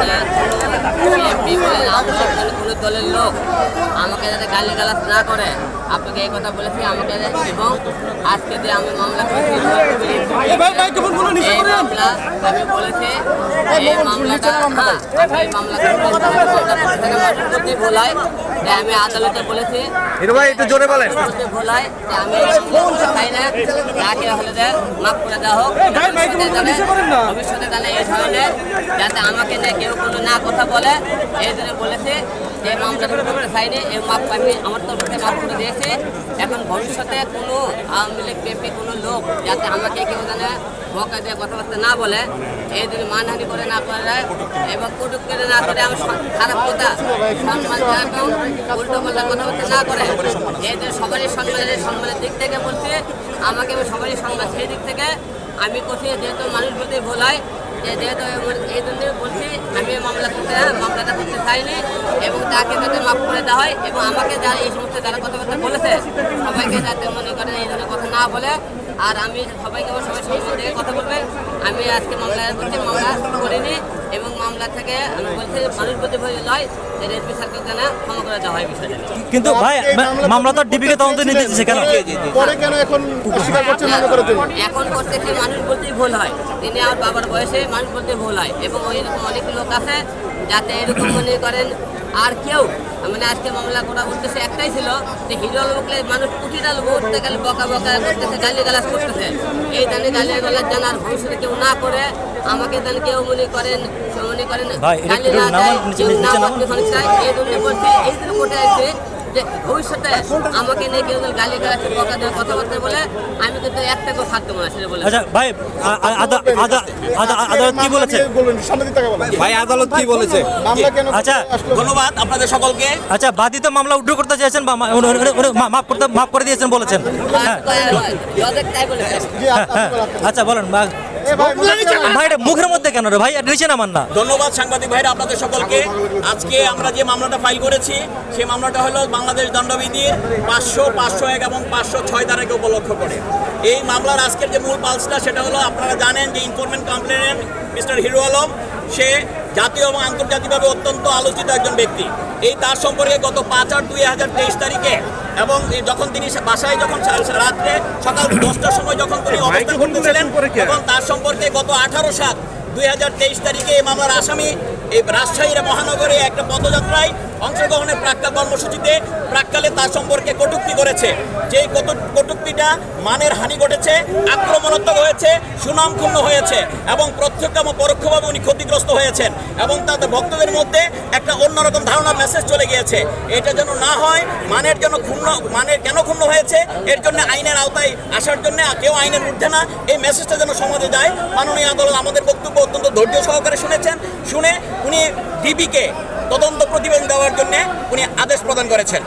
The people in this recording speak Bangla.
বিএনপি বলেন আওয়ামী লীগ বলেন কোনো দলের লোক আমাকে যাতে গালি গালাজ না করে, আপনাকে এই কথা বলেছি, আমাকে এবং আজকে যে আমি মামলা করেছি মামলা আমি বলেছি এই মামলাটা হ্যাঁ আমি এই ভোলায় আদালতে বলেছি ভাই একটু জোরে বলেন। ভোলায় আমি চাই না হলে মাফ করে দেওয়া হোক ভবিষ্যতে এই ধরনের যাতে আমাকে নিয়ে কেউ কোনো না কথা বলে এই জন্য বলেছে যে মামলাটা করতে চাইনি এই মাপ আমি আমার তরফ থেকে করে দিয়েছি। এখন ভবিষ্যতে কোনো আওয়ামী লীগ বিএনপি কোনো লোক যাতে আমাকে কেউ জানে বকা দিয়ে কথাবার্তা না বলে এই জন্য মানহানি করে না করে এবং কটুক করে না করে আমি খারাপ কথা, সম্মান এবং উল্টো পাল্টা কথাবার্তা না করে এই জন্য সবারই সম্মানের সম্মানের দিক থেকে বলছে, আমাকে আমি সবারই সম্মান, সেই দিক থেকে আমি করছি যেহেতু মানুষ বলতে ভুল হয়, যে যেহেতু এই জন্য বলছি, আমি মামলা করতে, মামলাটা করতে চাইনি এবং তাকে যাতে মাফ করে দেওয়া হয় এবং আমাকে যারা এই সমস্ত যারা কথাবার্তা বলেছে, সবাইকে যাতে মনে করেন এই ধরনের কথা না বলে আর আমি সবাইকে আমার সবাই সম্মান থেকে কথা বলবে। আমি আজকে মামলা করছি মামলা করিনি এবং মামলা থেকে আমি বলছি মানুষ প্রতি ভুল নয় যে রেসপি স্যারকে যেন ক্ষমা করে দেওয়া হয় বিষয়টা? কিন্তু ভাই মামলা মামলা তো ডিবিকে তদন্ত নিতে দিচ্ছে কেন পরে কেন এখন অস্বীকার করছেন মনে করার জন্য এখন করতেছে মানুষ বলতেই ভুল হয়। তিনি আমার বাবার বয়সে মানুষ বলতে ভুল হয়। এবং ওই রকম অনেক লোক আছে যাতে এরকম মনে করেন। আর কেউ মানে আজকে মামলা করা করতেছে একটাই ছিল যে হিরো লোকলে মানুষ কুটিরা লোক উঠতে গেলে বকা বকা করতেছে গালি গালাজ করতেছে। এই জানে গালি গালাজ যেন আর ভবিষ্যতে কেউ না করে আমাকে যেন কেউ মনে করেন মনে করেন গালি না দেয় কেউ না এই জন্য বলছি এই জন্য কোর্টে আছে যে ভবিষ্যতে আমাকে নিয়ে কেউ গালি গালাজ বকা দেওয়া কথাবার্তা বলে আমি কিন্তু একটা কেউ থাকতে মনে সেটা বলে আচ্ছা ভাই আ- আ- আদা- আদা- আদা- আদালত কি বলেছে? ভাই আদালত কি বলেছে? মামলা কেন আচ্ছা, ধন্যবাদ আপনাদের সকলকে। আচ্ছা বাদী তো মামলা উড্র করতে চাইছেন বা মাফ করতে মাফ করে দিয়েছেন বলেছেন। হ্যাঁ। বলেছে। জি হ্যাঁ, হ্যাঁ। আচ্ছা। বলেন ভাই এটা মুখের মধ্যে কেন রে ভাই? এটা নিচে নামান না। ধন্যবাদ সাংবাদিক ভাইরা আপনাদের সকলকে। আজকে আমরা যে মামলাটা ফাইল করেছি সেই মামলাটা হলো বাংলাদেশ দণ্ডবিধির পাঁচশো পাঁচশো এক এবং পাঁচশো ছয় ধারাকে উপলক্ষ করে। এই মামলার আজকের যে মূল পালসটা সেটা হলো আপনারা জানেন যে informant complainant mister Hero Alam সে জাতীয় এবং আন্তর্জাতিকভাবে অত্যন্ত আলোচিত একজন ব্যক্তি। এই তার সম্পর্কে গত পাঁচ আট দুই হাজার তেইশ তারিখে এবং যখন তিনি বাসায় যখন রাত্রে সকাল দশটার সময় যখন তিনি অবস্থান করতেছিলেন এবং তার সম্পর্কে গত আঠারো সাত দুই হাজার তেইশ তারিখে এই মামলার আসামি এই রাজশাহীর মহানগরে একটা পদযাত্রায় অংশগ্রহণের প্রাক্কাল কর্মসূচিতে প্রাক্কালে তার সম্পর্কে কটূক্তি করেছে। যেই কটু- কটূক্তিটা মানের হানি ঘটেছে, আক্রমণাত্মক হয়েছে সুনাম ক্ষুণ্ণ হয়েছে এবং প্রত্যক্ষ এবং পরোক্ষভাবে উনি ক্ষতিগ্রস্ত হয়েছেন এবং তাদের ভক্তদের মধ্যে একটা অন্যরকম ধারণা মেসেজ চলে গিয়েছে। এটা যেন না হয়, মানের যেন ক্ষুণ্ণ, মানের কেন ক্ষুণ্ণ হয়েছে, এর জন্য আইনের আওতায় আসার জন্য কেউ আইনের ঊর্ধ্বে না। এই মেসেজটা যেন সমাজে যায়। মাননীয় আদালত আমাদের বক্তব্য অত্যন্ত ধৈর্য সহকারে শুনেছেন। শুনে উনি ডিবিকে তদন্ত প্রতিবেদন দেওয়ার জন্য উনি আদেশ প্রদান করেছেন।